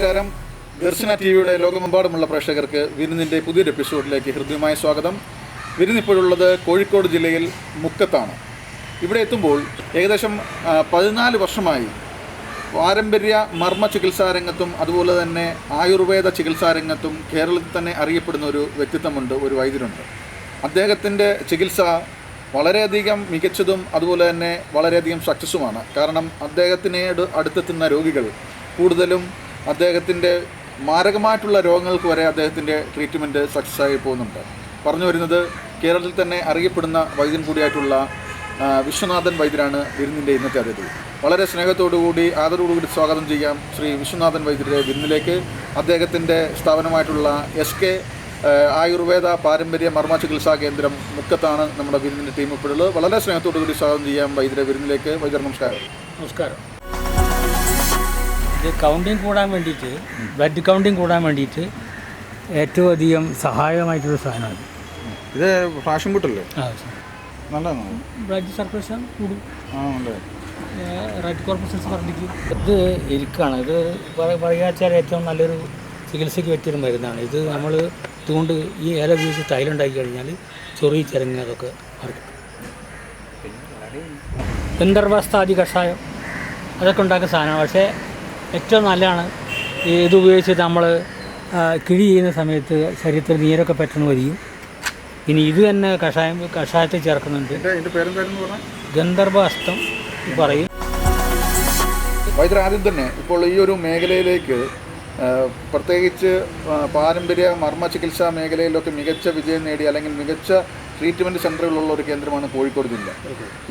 നമസ്കാരം. ദർശന ടി വിയുടെ ലോകമെമ്പാടുമുള്ള പ്രേക്ഷകർക്ക് വിരുന്നിന്റെ പുതിയൊരു എപ്പിസോഡിലേക്ക് ഹൃദ്യമായ സ്വാഗതം. വിരുന്നിപ്പോഴുള്ളത് കോഴിക്കോട് ജില്ലയിൽ മുക്കത്താണ്. ഇവിടെ എത്തുമ്പോൾ ഏകദേശം പതിനാല് വർഷമായി പാരമ്പര്യ മർമ്മ ചികിത്സാ രംഗത്തും അതുപോലെ തന്നെ ആയുർവേദ ചികിത്സാ രംഗത്തും കേരളത്തിൽ തന്നെ അറിയപ്പെടുന്ന ഒരു വ്യക്തിത്വമുണ്ട് ഒരു വൈദ്യരുണ്ട്. അദ്ദേഹത്തിന്റെ ചികിത്സ വളരെയധികം മികച്ചതും അതുപോലെ തന്നെ വളരെയധികം സക്സസ്സുമാണ് കാരണം അദ്ദേഹത്തിനോട് അടുത്തെത്തുന്ന രോഗികൾ കൂടുതലും അദ്ദേഹത്തിന്റെ മാരകമായിട്ടുള്ള രോഗങ്ങൾക്ക് വരെ അദ്ദേഹത്തിന്റെ ട്രീറ്റ്മെന്റ് സക്സസ് ആയി പോകുന്നുണ്ട്. പറഞ്ഞു വരുന്നത് കേരളത്തിൽ തന്നെ അറിയപ്പെടുന്ന വൈദ്യൻ കൂടിയായിട്ടുള്ള വിശ്വനാഥൻ വൈദ്യരാണ് വിരുന്നിന്റെ ഇന്നത്തെ അതിഥി. വളരെ സ്നേഹത്തോടുകൂടി ആദരവോടുകൂടി സ്വാഗതം ചെയ്യാം ശ്രീ വിശ്വനാഥൻ വൈദ്യരുടെ വിരുന്നിലേക്ക്. അദ്ദേഹത്തിന്റെ സ്ഥാപനമായിട്ടുള്ള എസ് കെ ആയുർവേദ പാരമ്പര്യ മർമ്മ ചികിത്സാ കേന്ദ്രം മുക്കത്താണ് നമ്മുടെ വിരുന്നിന്റെ ടീം ഇപ്പോഴുള്ളത് വളരെ സ്നേഹത്തോടുകൂടി സ്വാഗതം ചെയ്യാം വൈദ്യരെ വിരുന്നിലേക്ക്. വൈദ്യർ നമസ്കാരം. നമസ്കാരം. ഇത് കൗണ്ടിങ് കൂടാൻ വേണ്ടിയിട്ട് ബ്ലഡ് കൗണ്ടിങ് കൂടാൻ വേണ്ടിയിട്ട് ഏറ്റവും അധികം സഹായകമായിട്ടുള്ള സാധനമാണ് ഇത്. ഫാഷൻ കൂട്ടല്ലേ നല്ലതാണ്. ബ്ലഡ് സർക്കുലേഷൻ കൂടും. റെഡ് കോർപ്പറേഷൻസ് വർദ്ധിക്കും. ഇത് ഇരിക്കുകയാണ് ഇത് പറയാച്ചാൽ ഏറ്റവും നല്ലൊരു ചികിത്സയ്ക്ക് പറ്റിയൊരു മരുന്നാണ്. ഇത് നമ്മൾ തൂണ്ട് ഈ ഇല ഉപയോഗിച്ച് തൈലം ഉണ്ടാക്കി കഴിഞ്ഞാൽ ചൊറി ചിരങ്ങ് അതൊക്കെ മാറി ഗന്ധർവസ്ഥാതി കഷായം. അതൊക്കെ ഉണ്ടാക്കുന്ന സാധനമാണ്. പക്ഷേ ഏറ്റവും നല്ലതാണ് ഈ ഇത് ഉപയോഗിച്ചിട്ട് നമ്മൾ കിഴി ചെയ്യുന്ന സമയത്ത് ശരീരത്തിൽ നീരൊക്കെ പെട്ടെന്ന് വരികയും. ഇനി ഇത് തന്നെ കഷായം കഷായത്തിൽ ചേർക്കുന്നുണ്ട്. എന്റെ എന്റെ പേരെന്തായിരുന്നു പറഞ്ഞാൽ ഗന്ധർവ അസ്തം പറയും. വൈദ്യർ ആദ്യം തന്നെ ഇപ്പോൾ ഈ ഒരു മേഖലയിലേക്ക് പ്രത്യേകിച്ച് പാരമ്പര്യ മർമ്മ ചികിത്സാ മേഖലയിലൊക്കെ മികച്ച വിജയം നേടി അല്ലെങ്കിൽ മികച്ച ട്രീറ്റ്മെന്റ് സെന്ററുകളുള്ള ഒരു കേന്ദ്രമാണ് കോഴിക്കോട് ജില്ല.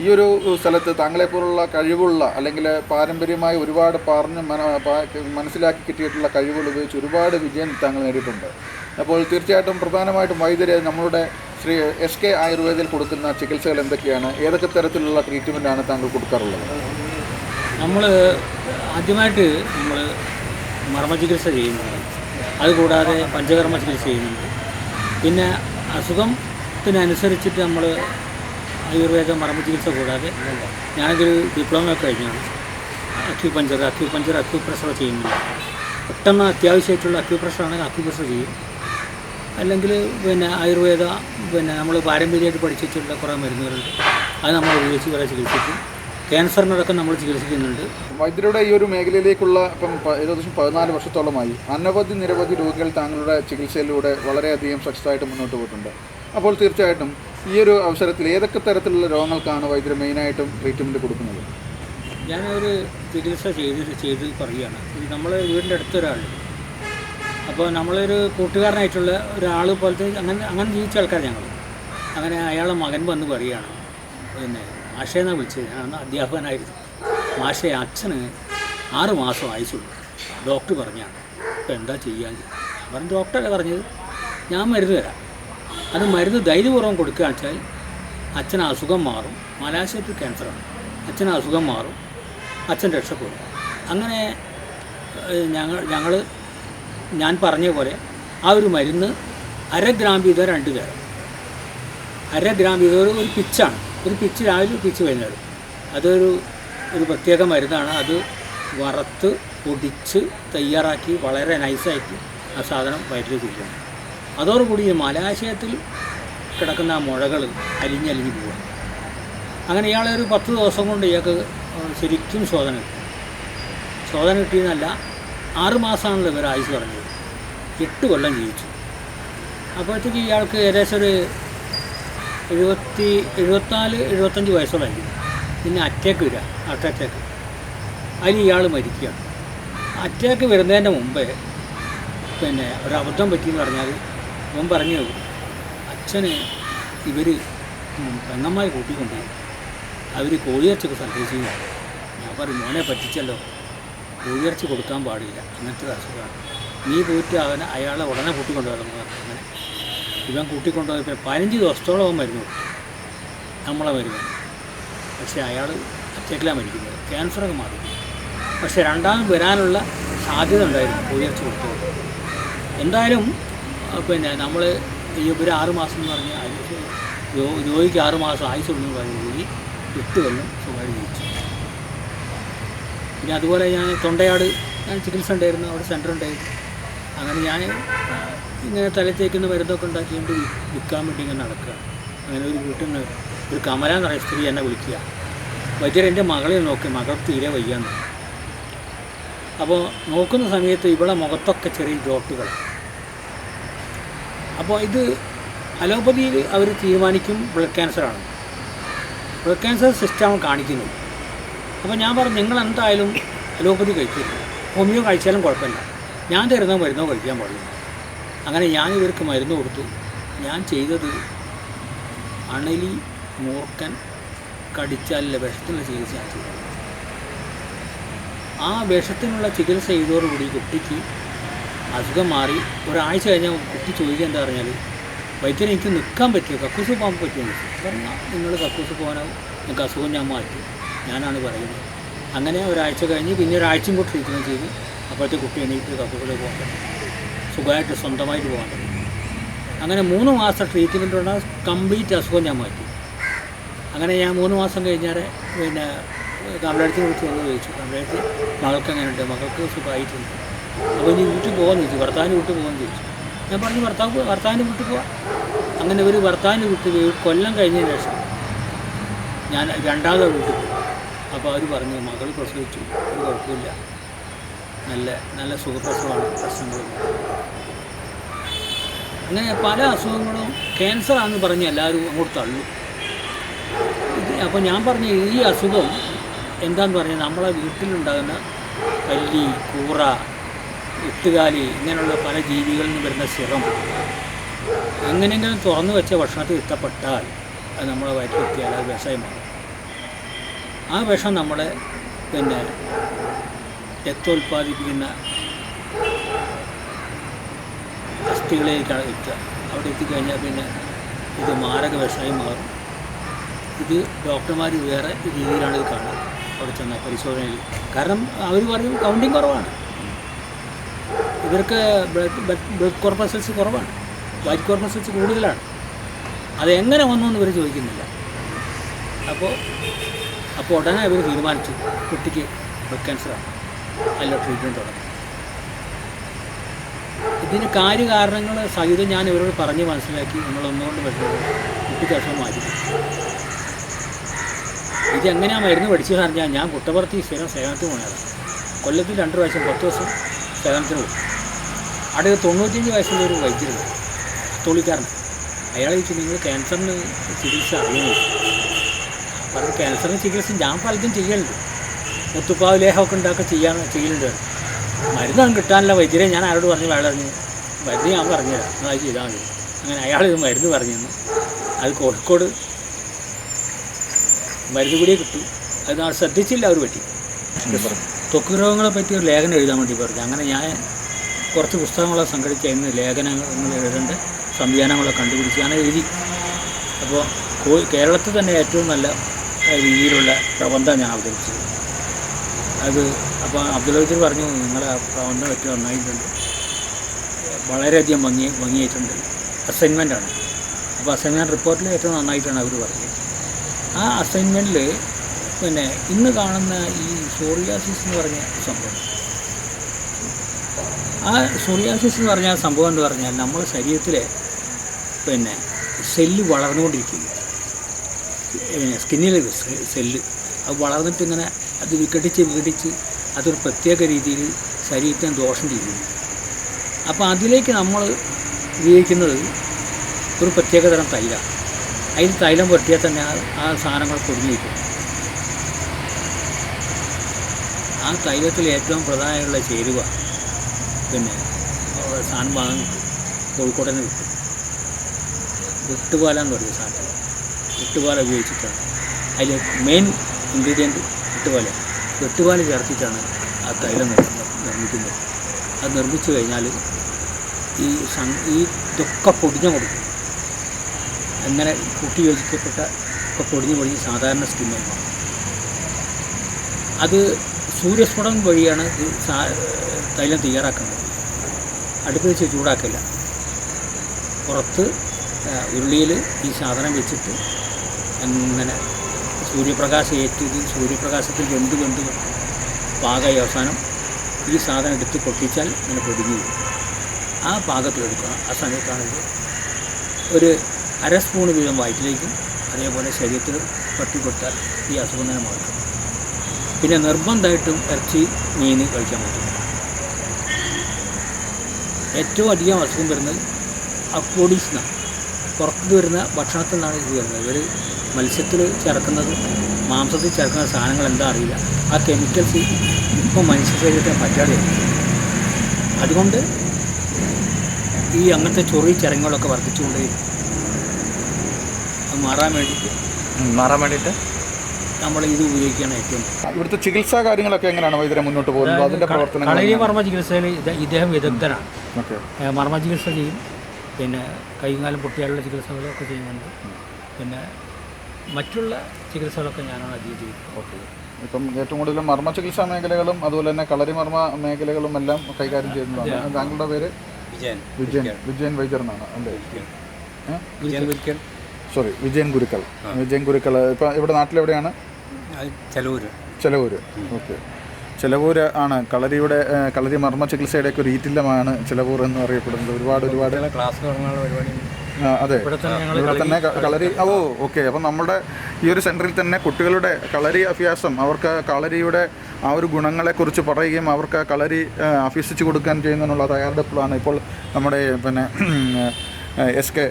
ഈ ഒരു സ്ഥലത്ത് താങ്കളെപ്പോലുള്ള കഴിവുള്ള അല്ലെങ്കിൽ പാരമ്പര്യമായി ഒരുപാട് പറഞ്ഞ് മന മനസ്സിലാക്കി കിട്ടിയിട്ടുള്ള കഴിവുകൾ ഉപയോഗിച്ച് ഒരുപാട് വിജയം താങ്കൾ നേടിയിട്ടുണ്ട്. അപ്പോൾ തീർച്ചയായിട്ടും പ്രധാനമായിട്ടും വൈദ്യരെ നമ്മളുടെ ശ്രീ എസ് കെ ആയുർവേദയിൽ കൊടുക്കുന്ന ചികിത്സകൾ എന്തൊക്കെയാണ്? ഏതൊക്കെ തരത്തിലുള്ള ട്രീറ്റ്മെന്റാണ് താങ്കൾ കൊടുക്കാറുള്ളത്? നമ്മൾ ആദ്യമായിട്ട് നമ്മൾ മർമ്മ ചികിത്സ ചെയ്യുന്നുണ്ട്. അതുകൂടാതെ പഞ്ചകർമ്മ ചികിത്സ ചെയ്യുന്നുണ്ട്. പിന്നെ അസുഖത്തിനനുസരിച്ചിട്ട് നമ്മൾ ആയുർവേദ മറമ്പ് ചികിത്സ കൂടാതെ ഞാനതൊരു ഡിപ്ലോമ ഒക്കെ കഴിഞ്ഞാണ് acupuncture acupuncture acupressure ചെയ്യുന്നില്ല പെട്ടെന്ന് അത്യാവശ്യമായിട്ടുള്ള അക്യൂ പ്രഷർ ആണെങ്കിൽ അക്യൂ പ്രഷർ ചെയ്യും. അല്ലെങ്കിൽ പിന്നെ ആയുർവേദ പിന്നെ നമ്മൾ പാരമ്പര്യമായിട്ട് പഠിച്ചിട്ടുള്ള കുറേ മരുന്നുകളുണ്ട്. അത് നമ്മൾ ഉപയോഗിച്ച് കുറേ ചികിത്സിക്കും. ക്യാൻസറിനടക്കം നമ്മൾ ചികിത്സിക്കുന്നുണ്ട്. വൈദ്യരുടെ ഈ ഒരു മേഖലയിലേക്കുള്ള ഇപ്പം ഏകദേശം പതിനാല് വർഷത്തോളമായി. അനവധി നിരവധി രോഗികൾ താങ്കളുടെ ചികിത്സയിലൂടെ വളരെയധികം സക്സസ് ആയിട്ട് മുന്നോട്ട് പോയിട്ടുണ്ട്. അപ്പോൾ തീർച്ചയായിട്ടും ഈ ഒരു അവസരത്തിൽ ഏതൊക്കെ തരത്തിലുള്ള രോഗങ്ങൾക്കാണ് വൈദ്യർ മെയിനായിട്ടും ട്രീറ്റ്മെന്റ് കൊടുക്കുന്നത്? ഞാനൊരു ചികിത്സ ചെയ്ത് ചെയ്ത് പറയുകയാണ്. നമ്മൾ വീടിന്റെ അടുത്തൊരാളുണ്ട് അപ്പോൾ നമ്മളൊരു കൂട്ടുകാരനായിട്ടുള്ള ഒരാൾ പോലത്തെ അങ്ങനെ അങ്ങനെ ജീവിച്ച ആൾക്കാർ ഞങ്ങൾ. അങ്ങനെ അയാളെ മകൻ വന്ന് പറയുകയാണ്. പിന്നെ മാഷേന്നാണ് വിളിച്ചത്? ഞാൻ അധ്യാപകനായിരുന്നു. മാഷെ അച്ഛന് ആറ് മാസം ആയുസുള്ളൂ ഡോക്ടർ പറഞ്ഞാണ്. അപ്പോൾ എന്താ ചെയ്യാൻ പറഞ്ഞു ഡോക്ടറല്ലേ പറഞ്ഞത്? ഞാൻ മരുന്ന് തരാം. അത് മരുന്ന് ധൈര്യപൂർവം കൊടുക്കുക വെച്ചാൽ അച്ഛൻ അസുഖം മാറും. മലാശയത്തിൽ ക്യാൻസറാണ്. അച്ഛൻ അസുഖം മാറും. അച്ഛൻ രക്ഷപ്പെടും. അങ്ങനെ ഞങ്ങൾ ഞങ്ങൾ ഞാൻ പറഞ്ഞ പോലെ ആ ഒരു മരുന്ന് അര ഗ്രാം വീതം രണ്ട് പേർ. അര ഗ്രാം വീതം ഒരു ഒരു പിച്ചാണ്. ഒരു പിച്ച് രാവിലെ ഒരു പിച്ച് വൈകുന്നേരം. അതൊരു ഒരു പ്രത്യേക മരുന്നാണ്. അത് വറുത്ത് പൊടിച്ച് തയ്യാറാക്കി വളരെ നൈസായിട്ട് ആ സാധനം വയറ്റിൽ തിരിക്കണം അതോടുകൂടി ഈ മലാശയത്തിൽ കിടക്കുന്ന ആ മുഴകൾ അലിഞ്ഞലിഞ്ഞ് പോവുക. അങ്ങനെ ഇയാളെ ഒരു പത്ത് ദിവസം കൊണ്ട് ഇയാൾക്ക് ശരിക്കും ശോധന കിട്ടി. ശോധന കിട്ടിയെന്നല്ല ആറുമാസമാണല്ലോ ഇവർ ആയുസ് പറഞ്ഞത് എട്ട് കൊല്ലം ജീവിച്ചു. അപ്പോഴത്തേക്ക് ഇയാൾക്ക് ഏകദേശം ഒരു എഴുപത്തി എഴുപത്തിനാല് എഴുപത്തഞ്ച് വയസ്സോളായിരിക്കും പിന്നെ അറ്റാക്ക് വരിക ഹാർട്ട് അറ്റാക്ക്. അതിൽ ഇയാൾ മരിക്കുകയാണ്. അറ്റാക്ക് വരുന്നതിന്റെ മുമ്പേ പിന്നെ ഒരു അബദ്ധം പറ്റിയെന്ന് പറഞ്ഞാൽ അവൻ പറഞ്ഞു അച്ഛനെ ഇവർ പെങ്ങന്മാർ കൂട്ടിക്കൊണ്ടുപോയി. അവർ കോഴിയിറച്ചൊക്കെ സർവീസ് ഞാൻ പറഞ്ഞു മോനെ പറ്റിച്ചല്ലോ. കോഴിയിറച്ചി കൊടുക്കാൻ പാടില്ല. അങ്ങനത്തെ ഒരു അസുഖമാണ്. നീ പോയിട്ട് അവനെ അയാളെ ഉടനെ കൂട്ടിക്കൊണ്ടുവരണം അങ്ങനെ ഇവൻ കൂട്ടിക്കൊണ്ടുപോയപ്പോൾ പതിനഞ്ച് ദിവസത്തോളം അവൻ മരുന്ന് നമ്മളെ മരുന്ന്. പക്ഷേ അയാൾ അറ്റാക്കിലാണ് മരിക്കുന്നത്. ക്യാൻസറൊക്കെ മാറി. പക്ഷേ രണ്ടാമത് വരാനുള്ള സാധ്യത ഉണ്ടായിരുന്നു കോഴിയിറച്ചി കൊടുത്തത്. എന്തായാലും പിന്നെ നമ്മൾ ഈ ഒരു ആറ് മാസം എന്ന് പറഞ്ഞാൽ ആയുസ് രോഗിക്ക് ആറ് മാസം ആയുസുള്ളൂ പറഞ്ഞ എട്ട് കൊല്ലം സുഖമായി ജീവിച്ചു. പിന്നെ അതുപോലെ ഞാൻ തൊണ്ടയാട് ഞാൻ ചികിത്സ ഉണ്ടായിരുന്നു അവിടെ സെന്റർ ഉണ്ടായിരുന്നു. അങ്ങനെ ഞാൻ ഇങ്ങനെ തലത്തേക്കുന്ന മരുന്നൊക്കെ ഉണ്ടാക്കിക്കൊണ്ട് വി- വിൽക്കാൻ വേണ്ടി ഇങ്ങനെ നടക്കുക. അങ്ങനെ ഒരു വീട്ടിൽ നിന്ന് ഒരു കമല എന്ന് പറയുന്ന സ്ത്രീ എന്നെ വിളിക്കുക. വൈദ്യർ എന്റെ മകളെ നോക്കി മകൾ തീരെ വയ്യാന്ന്. അപ്പോൾ നോക്കുന്ന സമയത്ത് ഇവിടെ മുഖത്തൊക്കെ ചെറിയ ഡോട്ടുകൾ അപ്പോൾ ഇത് അലോപ്പതിയിൽ അവർ തീരുമാനിക്കും ബ്ലഡ് ക്യാൻസറാണ്. ബ്ലഡ് ക്യാൻസർ സിസ്റ്റം കാണിക്കുന്നു. അപ്പോൾ ഞാൻ പറഞ്ഞു നിങ്ങൾ എന്തായാലും അലോപ്പതി കഴിക്കും. ഹോമിയോ കഴിച്ചാലും കുഴപ്പമില്ല. ഞാൻ തരുന്ന മരുന്നോ കഴിക്കാൻ പാടില്ല. അങ്ങനെ ഞാൻ ഇവർക്ക് മരുന്ന് കൊടുത്തു. ഞാൻ ചെയ്തത് അണലി മൂർക്കൻ കടിച്ചാലില്ല വിഷത്തിനുള്ള ചികിത്സ ആ വിഷത്തിനുള്ള ചികിത്സ ചെയ്തോടുകൂടി കുട്ടിക്ക് അസുഖം മാറി. ഒരാഴ്ച കഴിഞ്ഞാൽ കുട്ടി ചോദിക്കുക എന്താ പറഞ്ഞാൽ വൈദ്യരെ എനിക്ക് നിൽക്കാൻ പറ്റുമോ കക്കൂസ് പോകാൻ പറ്റുമോ പറഞ്ഞാൽ നിങ്ങൾ കക്കൂസ് പോകാനാവും നിങ്ങൾക്ക് അസുഖം ഞാൻ മാറ്റി. ഞാനാണ് പറയുന്നത്. അങ്ങനെ ഒരാഴ്ച കഴിഞ്ഞ് പിന്നെ ഒരാഴ്ചയും കൂടി ട്രീറ്റ്മെന്റ് ചെയ്ത് അപ്പോഴത്തെ കുട്ടി എണീറ്റ് കക്കൂസിലേക്ക് പോകാൻ പറ്റും സുഖമായിട്ട് സ്വന്തമായിട്ട് പോകാൻ പറ്റും അങ്ങനെ മൂന്ന് മാസം ട്രീറ്റ്മെന്റ് ഉണ്ടാകും കംപ്ലീറ്റ് അസുഖം ഞാൻ മാറ്റി. അങ്ങനെ ഞാൻ മൂന്ന് മാസം കഴിഞ്ഞാൽ പിന്നെ കമലടുത്ത് കുറിച്ച് വന്ന് ചോദിച്ചു. കമലടുത്ത് മകൾക്ക് എങ്ങനെയുണ്ട്? മകൾക്ക് സുഖമായിട്ടുണ്ട്? അപ്പോൾ ഇനി വീട്ടിൽ പോകാമെന്ന് ചോദിച്ചു. ഭർത്താവിന് വീട്ടിൽ പോകാമെന്ന് ചോദിച്ചു. ഞാൻ പറഞ്ഞു ഭർത്താവ് ഭർത്താവിന്റെ വീട്ടിൽ പോവാം. അങ്ങനെ ഒരു ഭർത്താവിന്റെ വീട്ടിൽ കൊല്ലം കഴിഞ്ഞതിന് ശേഷം ഞാൻ രണ്ടാമത് വീട്ടിൽ പോയി. അപ്പോൾ അവർ പറഞ്ഞു മകൾ പ്രസവിച്ചു. ഒരു കുഴപ്പമില്ല. നല്ല നല്ല സുഖപ്രസവമാണ്. പ്രശ്നങ്ങളും അങ്ങനെ പല അസുഖങ്ങളും ക്യാൻസറാണെന്ന് പറഞ്ഞ് എല്ലാവരും അങ്ങോട്ട് തള്ളു. അപ്പോൾ ഞാൻ പറഞ്ഞു ഈ അസുഖം എന്താന്ന് പറഞ്ഞാൽ നമ്മളെ വീട്ടിലുണ്ടാകുന്ന പല്ലി കൂറ എട്ടുകാലി ഇങ്ങനെയുള്ള പല ജീവികളിൽ നിന്ന് വരുന്ന സിറം എങ്ങനെയെങ്കിലും തുറന്നു വെച്ച ഭക്ഷണത്തിൽ ഇഷ്ടപ്പെട്ടാൽ അത് നമ്മളെ വയറ്റിലെത്തിയാൽ അത് വിഷയമാണ് ആ വിഷം നമ്മളെ പിന്നെ രക്തോൽപാദിപ്പിക്കുന്ന അസ്ഥികളിലേക്കാണ് എത്തുക. അവിടെ എത്തിക്കഴിഞ്ഞാൽ പിന്നെ ഇത് മാരക വിഷമായി മാറും. ഇത് ഡോക്ടർമാർ വേറെ രീതിയിലാണ് ഇത് കാണുന്നത് അവിടെ ചെന്ന പരിശോധനയിൽ. കാരണം അവർ പറയും കൗണ്ടിങ് കുറവാണ്. ഇവർക്ക് ബ്ലഡ് കോർപ്പസൽസ് കുറവാണ്. വൈറ്റ് കോർപ്പസൽസ് കൂടുതലാണ്. അത് എങ്ങനെ വന്നു എന്ന് ഇവർ ചോദിക്കുന്നില്ല. അപ്പോൾ അപ്പോൾ ഉടനെ ഇവർ തീരുമാനിച്ചു. കുട്ടിക്ക് ബ്ലഡ് ക്യാൻസറാണ് അല്ല ട്രീറ്റ്മെന്റ് തുടങ്ങി. ഇതിന് കാര്യകാരണങ്ങൾ സഹിതം ഞാൻ ഇവരോട് പറഞ്ഞ് മനസ്സിലാക്കി. നമ്മളൊന്നുകൊണ്ട് പറ്റുന്നത് കുട്ടിക്ക് അസുഖം മാറ്റി. ഇതെങ്ങനെയാണ് മരുന്ന് പഠിച്ചതെന്ന് പറഞ്ഞാൽ ഞാൻ കുട്ടപ്പുറത്ത് സ്ഥിരം സേവനത്തിന് പോയതാണ്. കൊല്ലത്തിൽ രണ്ട് പ്രാവശ്യം പത്ത് ദിവസം സേവനത്തിന് പോകും അവിടെ തൊണ്ണൂറ്റഞ്ച് വയസ്സുള്ള ഒരു വൈദ്യുതി തോളിക്കാരൻ അയാൾ ചോദിച്ചു നിങ്ങൾ ക്യാൻസറിന് ചികിത്സ അറിയുന്നു? പറഞ്ഞു ക്യാൻസറിന് ചികിത്സ ഞാൻ പലതും ചെയ്യലുണ്ട്. മുത്തുപ്പാവ് ലേഹമൊക്കെ ഉണ്ടാക്കി ചെയ്യാൻ ചെയ്യലുണ്ട്. മരുന്നൊന്നും കിട്ടാനുള്ള വൈദ്യരെ ഞാൻ ആരോട് പറഞ്ഞു അയാൾ പറഞ്ഞു മരുന്ന് ഞാൻ പറഞ്ഞുതരാം എന്നാൽ അത് ചെയ്താൽ മതി. അങ്ങനെ അയാൾ ഇത് മരുന്ന് പറഞ്ഞു തന്നു. അത് കോഴിക്കോട് മരുന്ന് കൂടിയേ കിട്ടൂ. അത് ശ്രദ്ധിച്ചില്ല അവർ പറ്റി. ത്വക്ക് രോഗങ്ങളെ പറ്റി ഒരു ലേഖനം എഴുതാൻ വേണ്ടി പറഞ്ഞു. അങ്ങനെ ഞാൻ കുറച്ച് പുസ്തകങ്ങളൊക്കെ സംഘടിച്ച് അതിന് ലേഖനങ്ങൾ എഴുതേണ്ട സംവിധാനങ്ങളൊക്കെ കണ്ടുപിടിച്ച് ഞാൻ എഴുതി. അപ്പോൾ കേരളത്തിൽ തന്നെ ഏറ്റവും നല്ല രീതിയിലുള്ള പ്രബന്ധം ഞാൻ അവതരിപ്പിച്ചത് അത് അപ്പോൾ അബ്ദുൽ വജീർ പറഞ്ഞു നിങ്ങളെ പ്രബന്ധം ഏറ്റവും നന്നായിട്ടുണ്ട്. വളരെയധികം ഭംഗി ഭംഗിയായിട്ടുണ്ട്. അസൈൻമെന്റാണ് അപ്പോൾ അസൈൻമെന്റ് റിപ്പോർട്ടിൽ ഏറ്റവും നന്നായിട്ടാണ് അവർ പറഞ്ഞത് ആ അസൈൻമെന്റിൽ പിന്നെ ഇന്ന് കാണുന്ന ഈ സോറിയാസിസ് എന്ന് പറഞ്ഞ സംഭവം. ആ സോറിയാസിസ് എന്ന് പറഞ്ഞാൽ സംഭവം എന്ന് പറഞ്ഞാൽ നമ്മുടെ ശരീരത്തിലെ പിന്നെ സെല്ല് വളർന്നുകൊണ്ടിരിക്കുന്നു സ്കിന്നിലെ സെല്ല് അത് വളർന്നിട്ട് ഇങ്ങനെ അത് വിഘടിച്ച് വിഘടിച്ച് അതൊരു പ്രത്യേക രീതിയിൽ ശരീരത്തിന് ദോഷം ചെയ്യുന്നു അപ്പോൾ അതിലേക്ക് നമ്മൾ ഉപയോഗിക്കുന്നത് ഒരു പ്രത്യേകതരം തൈല. അതിൽ തൈലം പൊട്ടിയാൽ തന്നെ ആ സാധനങ്ങൾ പൊടിഞ്ഞിരിക്കും. ആ തൈലത്തിൽ ഏറ്റവും പ്രധാനമുള്ള ചേരുവ പിന്നെ സാധനം വാങ്ങി കോഴിക്കോട് തന്നെ കിട്ടും വിട്ടുപാല എന്ന് പറയുന്ന സാധനം. വിട്ടുപാല ഉപയോഗിച്ചിട്ടാണ്. അതിൽ മെയിൻ ഇൻഗ്രീഡിയന്റ് വിട്ടുപാല. വെട്ടുപാല ചേർത്തിട്ടാണ് ആ തൈലം നിർമ്മ- നിർമ്മിക്കുന്നത്. അത് നിർമ്മിച്ചു കഴിഞ്ഞാൽ ഈ സം- ഈ ഇതൊക്കെ പൊടിഞ്ഞു കൊടുക്കും അങ്ങനെ കുട്ടി യോജിക്കപ്പെട്ട ഒക്കെ പൊടിഞ്ഞു പൊടിഞ്ഞ് സാധാരണ സ്കിന്നായി അത് സൂര്യസ്ഫുടം വഴിയാണ് തൈലം തയ്യാറാക്കുന്നത് അടുപ്പ് വെച്ച് ചൂടാക്കില്ല. പുറത്ത് ഉരുളിയിൽ ഈ സാധനം വെച്ചിട്ട് അങ്ങനെ സൂര്യപ്രകാശം ഏറ്റ് ഇത് സൂര്യപ്രകാശത്തിൽ വെന്ത് വെന്ത് പാകമായി അവസാനം ഈ സാധനം എടുത്ത് പൊട്ടിച്ചാൽ ഇങ്ങനെ പൊടിഞ്ഞു ആ പാകത്തിലെടുക്കണം ആ സമയത്താണെങ്കിൽ ഒരു അര സ്പൂൺ വീതം വയറ്റിലേക്കും അതേപോലെ ശരീരത്തിൽ പട്ടി കൊടുത്താൽ ഈ അസുഖം തന്നെ മാറും. പിന്നെ നിർബന്ധമായിട്ടും ഇറച്ചി മീൻ കഴിക്കാൻ പറ്റും. ഏറ്റവും അധികം അസുഖം വരുന്നത് അക്കോഡീസ് പുറത്തു പുറത്ത് വരുന്ന ഭക്ഷണത്തിൽ നിന്നാണ് ഇത് വരുന്നത്. ഇവർ മത്സ്യത്തിൽ ചേർക്കുന്നത് മാംസത്തിൽ ചേർക്കുന്ന സാധനങ്ങൾ എന്താ അറിയില്ല. ആ കെമിക്കൽസ് ഇപ്പം മനുഷ്യ ശരീരത്തിന് പറ്റാതെ. അതുകൊണ്ട് ഈ അങ്ങനത്തെ ചൊറി ചരങ്ങളൊക്കെ വർദ്ധിച്ചുകൊണ്ട് അത് മാറാൻ വേണ്ടിയിട്ട് മാറാൻ വേണ്ടിയിട്ട്? നമ്മൾ ഇത് ഉപയോഗിക്കുകയാണ് ഏറ്റവും ഇവിടുത്തെ ചികിത്സാ കാര്യങ്ങളൊക്കെ എങ്ങനെയാണ് ഇതിനെ മുന്നോട്ട് പോകുന്നത്? അതിന്റെ പ്രവർത്തനം കളരി മർമ്മ ചികിത്സയിൽ ഇദ്ദേഹം വിദഗ്ധനാണ്. മർമ്മ ചികിത്സ ചെയ്യും. പിന്നെ കൈകാലം പൊട്ടിയാലുള്ള ചികിത്സകളൊക്കെ ചെയ്യുന്നുണ്ട്. പിന്നെ മറ്റുള്ള ചികിത്സകളൊക്കെ ഞാനാണ് അധികം ചെയ്യുന്നത് ഓക്കെ. ഇപ്പം ഏറ്റവും കൂടുതൽ മർമ്മ ചികിത്സാ മേഖലകളും അതുപോലെ തന്നെ കളരി മർമ്മ മേഖലകളും എല്ലാം കൈകാര്യം ചെയ്യുന്നതാണ്. താങ്കളുടെ പേര്? വിജയൻ വിജയൻ. വിജയൻ വൈദ്യർ എന്നാണ്. അല്ലേ? വിജയൻ ഗുരിക്കൽ സോറി വിജയൻ ഗുരുക്കൾ. വിജയൻ ഗുരുക്കൾ. ഇപ്പം ഇവിടെ നാട്ടിലെവിടെയാണ്? ചെലവൂര്. ചെലവൂര്. ഓക്കെ. ചെലവൂര് ആണ്. കളരിയുടെ കളരി മർമ്മ ചികിത്സയുടെയൊക്കെ ഒരു ഈറ്റില്ലമാണ് ചിലവൂർ എന്ന് അറിയപ്പെടുന്നത്. ഒരുപാട് ഒരുപാട്. ക്ലാസ് അതെ. ഇവിടെ തന്നെ കളരി ഓ ഓക്കെ. അപ്പം നമ്മുടെ ഈ ഒരു സെന്ററിൽ തന്നെ കുട്ടികളുടെ കളരി അഭ്യാസം അവർക്ക് കളരിയുടെ ആ ഒരു ഗുണങ്ങളെക്കുറിച്ച് പറയുകയും അവർക്ക് കളരി അഭ്യസിച്ച് കൊടുക്കാൻ ചെയ്യുന്നതിനുള്ള തയ്യാറെടുപ്പിലാണ് ഇപ്പോൾ നമ്മുടെ പിന്നെ എസ് കെ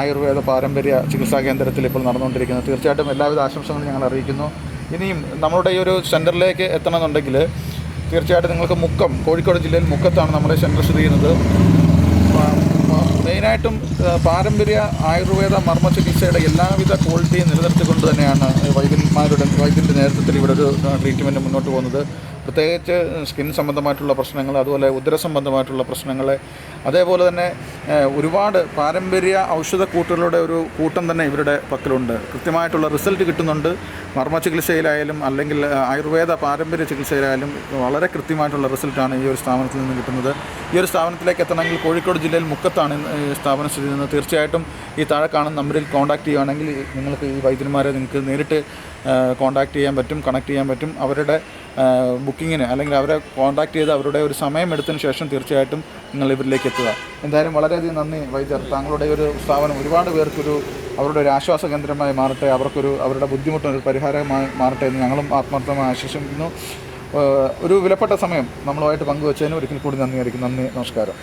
ആയുർവേദ പാരമ്പര്യ ചികിത്സാ കേന്ദ്രത്തിൽ ഇപ്പോൾ നടന്നുകൊണ്ടിരിക്കുന്നത് തീർച്ചയായിട്ടും എല്ലാവിധ ആശംസകളും ഞങ്ങൾ അറിയിക്കുന്നു. ഇനിയും നമ്മളുടെ ഈ ഒരു സെന്ററിലേക്ക് എത്തണമെന്നുണ്ടെങ്കിൽ തീർച്ചയായിട്ടും നിങ്ങൾക്ക് മുക്കം കോഴിക്കോട് ജില്ലയിൽ മുക്കത്താണ് നമ്മുടെ സെന്റർ സ്ഥിതി ചെയ്യുന്നത്. മെയിനായിട്ടും പാരമ്പര്യ ആയുർവേദ മർമ്മ ചികിത്സയുടെ എല്ലാവിധ ക്വാളിറ്റിയും നിലനിർത്തിക്കൊണ്ട് തന്നെയാണ് വൈദ്യന്മാരുടെ വൈദ്യന്റെ നേതൃത്വത്തിൽ ഇവിടെ ഒരു ട്രീറ്റ്മെന്റ് മുന്നോട്ട് പോകുന്നത്. പ്രത്യേകിച്ച് സ്കിൻ സംബന്ധമായിട്ടുള്ള പ്രശ്നങ്ങൾ അതുപോലെ ഉദര സംബന്ധമായിട്ടുള്ള പ്രശ്നങ്ങൾ അതേപോലെ തന്നെ ഒരുപാട് പാരമ്പര്യ ഔഷധക്കൂട്ടുകളുടെ ഒരു കൂട്ടം തന്നെ ഇവരുടെ പക്കലുണ്ട്. കൃത്യമായിട്ടുള്ള റിസൾട്ട് കിട്ടുന്നുണ്ട്. മർമ്മ ചികിത്സയിലായാലും അല്ലെങ്കിൽ ആയുർവേദ പാരമ്പര്യ ചികിത്സയിലായാലും വളരെ കൃത്യമായിട്ടുള്ള റിസൾട്ടാണ് ഈ ഒരു സ്ഥാപനത്തിൽ നിന്ന് കിട്ടുന്നത്. ഈ ഒരു സ്ഥാപനത്തിലേക്ക് എത്തണമെങ്കിൽ കോഴിക്കോട് ജില്ലയിൽ മുക്കത്താണ് സ്ഥാപനം സ്ഥിതി ചെയ്യുന്നത്. തീർച്ചയായിട്ടും ഈ താഴെ കാണുന്ന നമ്പറിൽ കോൺടാക്ട് ചെയ്യുകയാണെങ്കിൽ നിങ്ങൾക്ക് ഈ വൈദ്യന്മാരെ നിങ്ങൾക്ക് നേരിട്ട് കോൺടാക്ട് ചെയ്യാൻ പറ്റും കണക്ട് ചെയ്യാൻ പറ്റും. അവരുടെ ബുക്കിങ്ങിന് അല്ലെങ്കിൽ അവരെ കോണ്ടാക്ട് ചെയ്ത് അവരുടെ ഒരു സമയം എടുത്തതിന് ശേഷം തീർച്ചയായിട്ടും നിങ്ങൾ ഇവരിലേക്ക് എത്തുക. എന്തായാലും വളരെയധികം നന്ദി വൈദ്യർ. താങ്കളുടെ ഒരു സ്ഥാപനം ഒരുപാട് പേർക്കൊരു അവരുടെ ഒരു ആശ്വാസ കേന്ദ്രമായി മാറട്ടെ അവർക്കൊരു അവരുടെ ബുദ്ധിമുട്ടൊരു പരിഹാരമായി മാറട്ടെ എന്ന് ഞങ്ങളും ആത്മാർത്ഥമായി ആശ്വസിക്കുന്നു ഒരു വിലപ്പെട്ട സമയം നമ്മളുമായിട്ട് പങ്കുവച്ചതിന് ഒരിക്കൽ കൂടി നന്ദി ആയിരിക്കും. നന്ദി നമസ്കാരം.